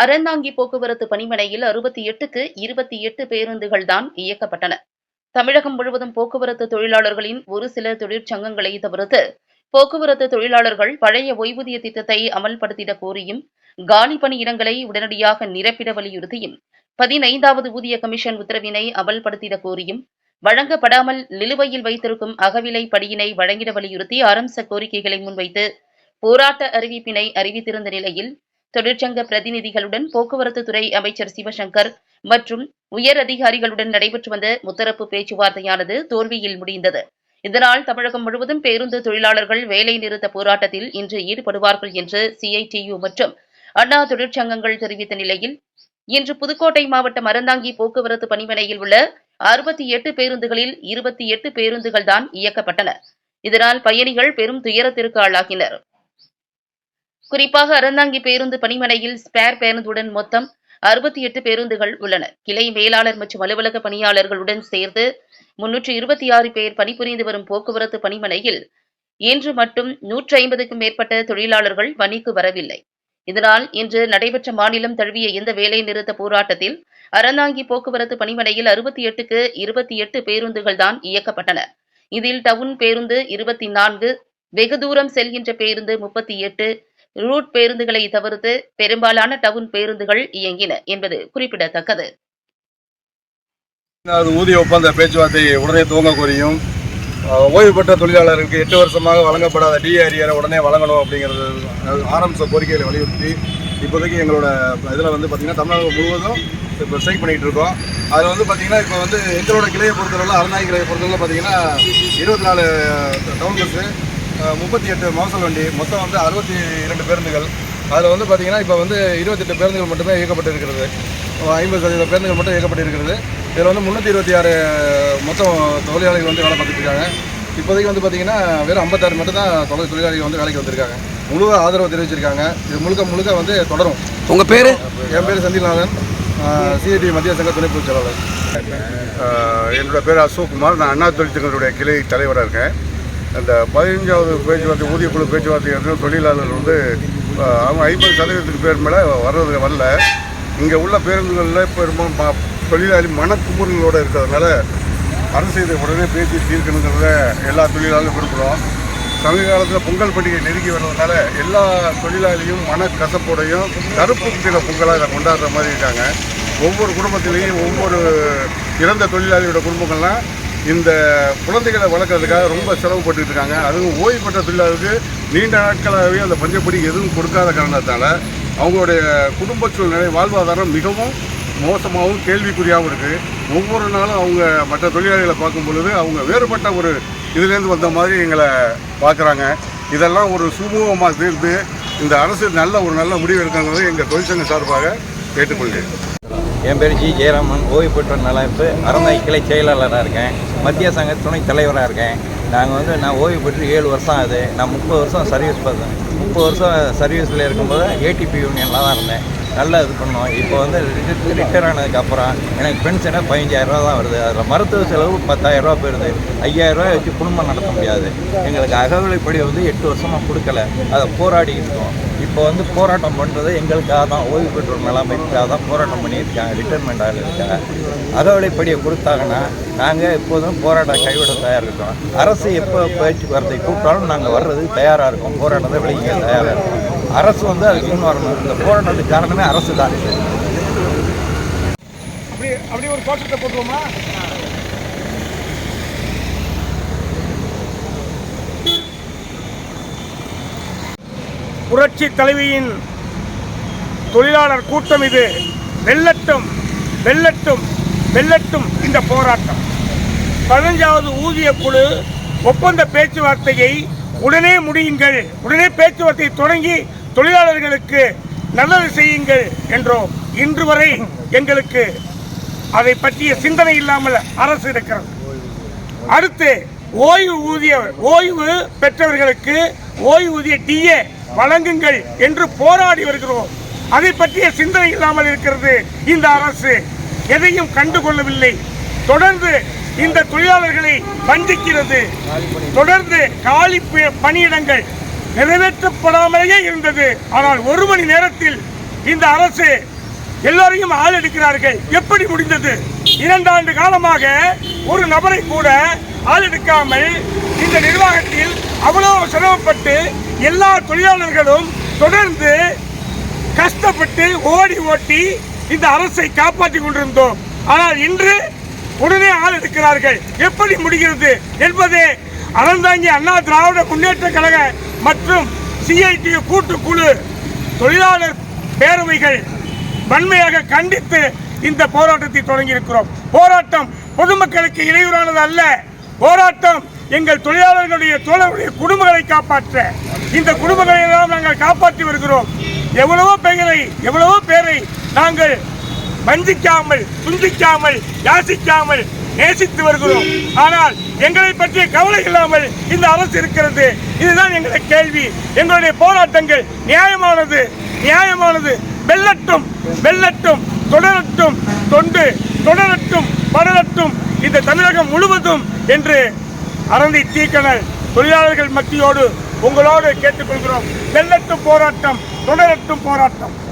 அறந்தாங்கி போக்குவரத்து பணிமனையில் அறுபத்தி எட்டுக்கு இருபத்தி எட்டு பேருந்துகள் தான் இயக்கப்பட்டன. தமிழகம் முழுவதும் போக்குவரத்து தொழிலாளர்களின் ஒரு சில தொழிற்சங்கங்களை தவிர்த்து போக்குவரத்து தொழிலாளர்கள் பழைய ஓய்வூதிய திட்டத்தை அமல்படுத்திட கோரியும் காலி பணியிடங்களை உடனடியாக நிரப்பிட வலியுறுத்தியும் பதினைந்தாவது ஊதிய கமிஷன் உத்தரவினை அமல்படுத்திட கோரியும் வழங்கப்படாமல் நிலுவையில் வைத்திருக்கும் அகவிலை படியினை வழங்கிட வலியுறுத்தி அரம்ச கோரிக்கைகளை முன்வைத்து போராட்ட அறிவிப்பினை அறிவித்திருந்த நிலையில் தொழிற்சங்க பிரதிநிதிகளுடன் போக்குவரத்து துறை அமைச்சர் சிவசங்கர் மற்றும் உயர் அதிகாரிகளுடன் நடைபெற்று வந்த முத்தரப்பு பேச்சுவார்த்தையானது தோல்வியில் முடிந்தது. இதனால் தமிழகம் முழுவதும் பேருந்து தொழிலாளர்கள் வேலை நிறுத்த போராட்டத்தில் இன்று ஈடுபடுவார்கள் என்று சிஐடியு மற்றும் அண்ணா தொழிற்சங்கங்கள் தெரிவித்த நிலையில் இன்று புதுக்கோட்டை மாவட்டம் அறந்தாங்கி போக்குவரத்து பணிமனையில் உள்ள அறுபத்தி எட்டு பேருந்துகளில் இருபத்தி எட்டு பேருந்துகள் தான் இயக்கப்பட்டன. இதனால் பயணிகள் பெரும் துயரத்திற்கு ஆளாகினர். குறிப்பாக அறந்தாங்கி பேருந்து பணிமனையில் ஸ்பேர் பேருந்துடன் மொத்தம் அறுபத்தி எட்டு பேருந்துகள் உள்ளன. கிளை மேலாளர் மற்றும் அலுவலக பணியாளர்களுடன் சேர்ந்து முன்னூற்று இருபத்தி ஆறு பேர் பணிபுரிந்து வரும் போக்குவரத்து பணிமனையில் இன்று மட்டும் நூற்றி ஐம்பதுக்கும் மேற்பட்ட தொழிலாளர்கள் பணிக்கு வரவில்லை. இதனால் இன்று நடைபெற்ற மாநிலம் தழுவிய இந்த வேலை நிறுத்த போராட்டத்தில் அறந்தாங்கி போக்குவரத்து பணிமனையில் அறுபத்தி எட்டுக்கு இருபத்தி எட்டு பேருந்துகள் தான் இயக்கப்பட்டன. இதில் டவுன் பேருந்து இருபத்தி நான்கு வெகு தூரம் செல்கின்ற பேருந்து முப்பத்தி எட்டு ரூட் பேருந்துகளை தவிர்த்து பெரும்பாலான டவுன் பேருந்துகள் இயங்கின என்பது குறிப்பிடத்தக்கது. அது ஊதிய ஒப்பந்த பேச்சுவார்த்தை உடனே துவங்க கோரியும் ஓய்வு பெற்ற தொழிலாளருக்கு எட்டு வருஷமாக வழங்கப்படாத டிஆர்இஆரை உடனே வழங்கணும் அப்படிங்கிறது அஹ், கோரிக்கைகளை வலியுறுத்தி இப்போதைக்கு எங்களோட இதில் வந்து பார்த்திங்கன்னா தமிழகம் முழுவதும் இப்போ ஸ்ட்ரைக் பண்ணிகிட்டு இருக்கோம். அதில் வந்து பார்த்திங்கன்னா இப்போ வந்து எங்களோட கிளையை பொறுத்தளவில் அறநாய் கிளையை பொறுத்தளவில் பார்த்திங்கன்னா இருபத்தி நாலு டவுன் பஸ்ஸு முப்பத்தி எட்டு மோசல் வண்டி மொத்தம் வந்து அறுபத்தி இரண்டு பேருந்துகள். அதில் வந்து பார்த்திங்கன்னா இப்போ வந்து இருபத்தெட்டு பேருந்துகள் மட்டுமே இயக்கப்பட்டு இருக்கிறது ஐம்பது சதவீத பேருந்துகள் மட்டும் இயக்கப்பட்டிருக்கிறது. இதில் வந்து முந்நூற்றி இருபத்தி ஆறு மொத்தம் தொழிலாளிகள் வந்து வேலை பார்த்துட்டு இருக்காங்க. இப்போதைக்கு வந்து பார்த்திங்கன்னா வெறும் ஐம்பத்தாறு மட்டும் தான் தொழில் தொழிலாளிகள் வந்து வேலைக்கு வந்திருக்காங்க. முழு ஆதரவு தெரிவிச்சிருக்காங்க. இது முழுக்க முழுக்க வந்து தொடரும். உங்க பேரு? என் பேர் செந்தில்நாதன் சிஐடி மத்திய சங்க துணை பொதுச் செயலாளர். ஆஹ் என்னோட பேர் அசோக் குமார். நான் அண்ணா தொழிற்சங்கத்துடைய கிளை தலைவராக இருக்கேன். அந்த பதினஞ்சாவது பேச்சுவார்த்தை ஊதியக்குழு பேச்சுவார்த்தை வந்து தொழிலாளர்கள் வந்து அவங்க ஐம்பது சதவீதத்துக்கு பேர் மேலே வர்றது வரல. இங்கே உள்ள பேருந்துகளில் பெரும்பாலும் ப- தொழிலாளி மனக்குமுறல்களோடு இருக்கிறதுனால அரசு இதை உடனே பேசி தீர்க்கணுங்கிறத எல்லா தொழிலாளர்களும் விரும்புகிறோம் சமீப காலத்தில் பொங்கல் பண்டிகை நெருங்கி வர்றதுனால எல்லா தொழிலாளியும் மனக்கசப்போடையும் கருப்பு சில பொங்கலாக இதை கொண்டாடுற மாதிரி இருக்காங்க. ஒவ்வொரு குடும்பத்திலையும் ஒவ்வொரு இறந்த தொழிலாளியோட குடும்பங்கள்லாம் இந்த குழந்தைகளை வளர்க்குறதுக்காக ரொம்ப சிரமப்பட்டுட்டு இருக்காங்க அதுவும் ஓய்வு பெற்ற தொழிலாளருக்கு நீண்ட நாட்களாகவே அந்த பஞ்சப்படி எதுவும் கொடுக்காத காரணத்தால் அவங்களுடைய குடும்ப சூழ்நிலை வாழ்வாதாரம் மிகவும் மோசமாகவும் கேள்விக்குறியாகவும் இருக்குது ஒவ்வொரு நாளும் அவங்க மற்ற தொழிலாளிகளை பார்க்கும் பொழுது அவங்க வேறுபட்ட ஒரு இதுலேருந்து வந்த மாதிரி எங்களை பார்க்குறாங்க. இதெல்லாம் ஒரு சுமூகமாக தீர்ந்து இந்த அரசு நல்ல ஒரு நல்ல முடிவு எடுக்கிறது எங்கள் தொழிற்சங்க சார்பாக கேட்டுக்கொள்கிறேன். என் பேர் ஜி ஜெயராமன். ஓய்வு பெற்ற நலப்பு. அறந்தாய் கிளை செயலாளராக இருக்கேன். மத்திய சங்க துணைத் தலைவராக இருக்கேன். நாங்கள் வந்து நான் ஓய்வு பெற்று ஏழு வருஷம் ஆகுது. நான் முப்பது வருஷம் சர்வீஸ் பார்த்தேன் முப்பது வருஷம் சர்வீஸில் இருக்கும்போது ஏடிபி யூனியனில் தான் இருந்தேன். நல்லா இது பண்ணோம். இப்போ வந்து ரிட்டையர் ஆனதுக்கப்புறம் எனக்கு பென்ஷனே பதினஞ்சாயிரரூவா தான் வருது. அதில் மருத்துவ செலவு பத்தாயிரரூவா போயிடுது ஐயாயிரரூவா வச்சு குடும்பம் நடத்த முடியாது. எங்களுக்கு அகவிலைப்படி வந்து எட்டு வருஷமாக கொடுக்கல. அதை போராடி இருக்கோம். இப்போ வந்து போராட்டம் பண்ணுறது எங்களுக்காக தான். ஓய்வு பெற்றோர் நிலைமைக்காக தான் போராட்டம் பண்ணியிருக்காங்க. ரிட்டைர்மெண்ட் ஆகிருக்காங்க அகவிலைப்படியை கொடுத்தாங்கன்னா நாங்கள் எப்போதும் போராட்டம் கைவிட தயாராக இருக்கோம். அரசு எப்போ பயிற்சி வரதை கூப்பிட்டாலும் நாங்கள் வர்றதுக்கு தயாராக இருக்கோம். போராட்டத்தை வெளியே தயாராக இருக்கோம். அரசு வந்து அதுக்கு முன் வரணும். இந்த போராட்டத்துக்கு காரணமே அரசு தான். அப்படி அப்படி ஒரு தோட்டத்தை போட்டுருவோமா? புரட்சி தலைவியின் தொழிலாளர் கூட்டம் இது. வெள்ளட்டும் வெள்ளட்டும் வெள்ளட்டும் இந்த போராட்டம். பதினஞ்சாவது ஊதிய குழு ஒப்பந்த பேச்சுவார்த்தையை உடனே முடியுங்கள். உடனே பேச்சுவார்த்தையை தொடங்கி தொழிலாளர்களுக்கு நல்லது செய்யுங்கள் என்றோம். இன்று வரை எங்களுக்கு அதை பற்றிய சிந்தனை இல்லாமல் அரசு இருக்கிறது. அடுத்து ஓய்வு ஊதிய ஓய்வு பெற்றவர்களுக்கு ஓய்வூதிய டிஏ வழங்குங்கள் என்று போராடி வருகிறோம். அதை பற்றிய சிந்தனை இல்லாமல் இருக்கிறது இந்த அரசு. எதையும் கண்டுகொள்ளவில்லை. தொடர்ந்து இந்த தொழிலாளர்களை வஞ்சிக்கிறது. தொடர்ந்து காலி பணியிடங்கள் நிறைவேற்றப்படாமலேயே இருந்தது. ஆனால் ஒரு மணி நேரத்தில் இந்த அரசு எல்லோரையும் ஆள் எடுக்கிறார்கள் எப்படி முடிந்தது? இரண்டாண்டு காலமாக ஒரு நபரை கூட ஆள் எடுக்காமல் இந்த நிர்வாகத்தில் அவ்வளவு சிரமப்பட்டு எல்லா தொழிலாளர்களும் தொடர்ந்து கஷ்டப்பட்டு ஓடி ஓட்டி இந்த அரசை காப்பாற்றி கொண்டிருந்தோம். ஆனால் இன்று உடனே ஆள் எடுக்கிறார்கள் எப்படி முடிகிறது என்பதே அறந்தாங்கி அண்ணா திராவிட முன்னேற்ற கழக மற்றும் சிஐடி கூட்டுக்குழு தொழிலாளர் பேரவைகள் வன்மையாக கண்டித்து இந்த போராட்டத்தை தொடங்கியிருக்கிறோம். போராட்டம் பொதுமக்களுக்கு இடையூறானது அல்ல. போராட்டம் எங்கள் தொழிலாளர்களுடைய தோழர்களுடைய குடும்பங்களை காப்பாற்ற. இந்த குடும்பங்களை எல்லாம் நாங்கள் காப்பாற்றி வருகிறோம். எவ்வளவோ பெயரை எவ்வளவோ பேரை நாங்கள் வஞ்சிக்காமல் துண்டிக்காமல் யாசிக்காமல் நேசித்து வருகிறோம். ஆனால் எங்களை பற்றிய கவலை இல்லாமல் இந்த அரசு இருக்கிறது. இதுதான் எங்களுடைய கேள்வி. எங்களுடைய போராட்டங்கள் நியாயமானது. நியாயமானது. வெல்லட்டும் வெல்லட்டும் தொடரட்டும் தொண்டு தொடரட்டும் படரட்டும். இந்த தமிழகம் முழுவதும் என்று அறந்தி தீக்கணல் தொழிலாளர்கள் மத்தியோடு உங்களோடு கேட்டுக்கொள்கிறோம். வெல்லட்டும் போராட்டம் தொடரட்டும் போராட்டம்.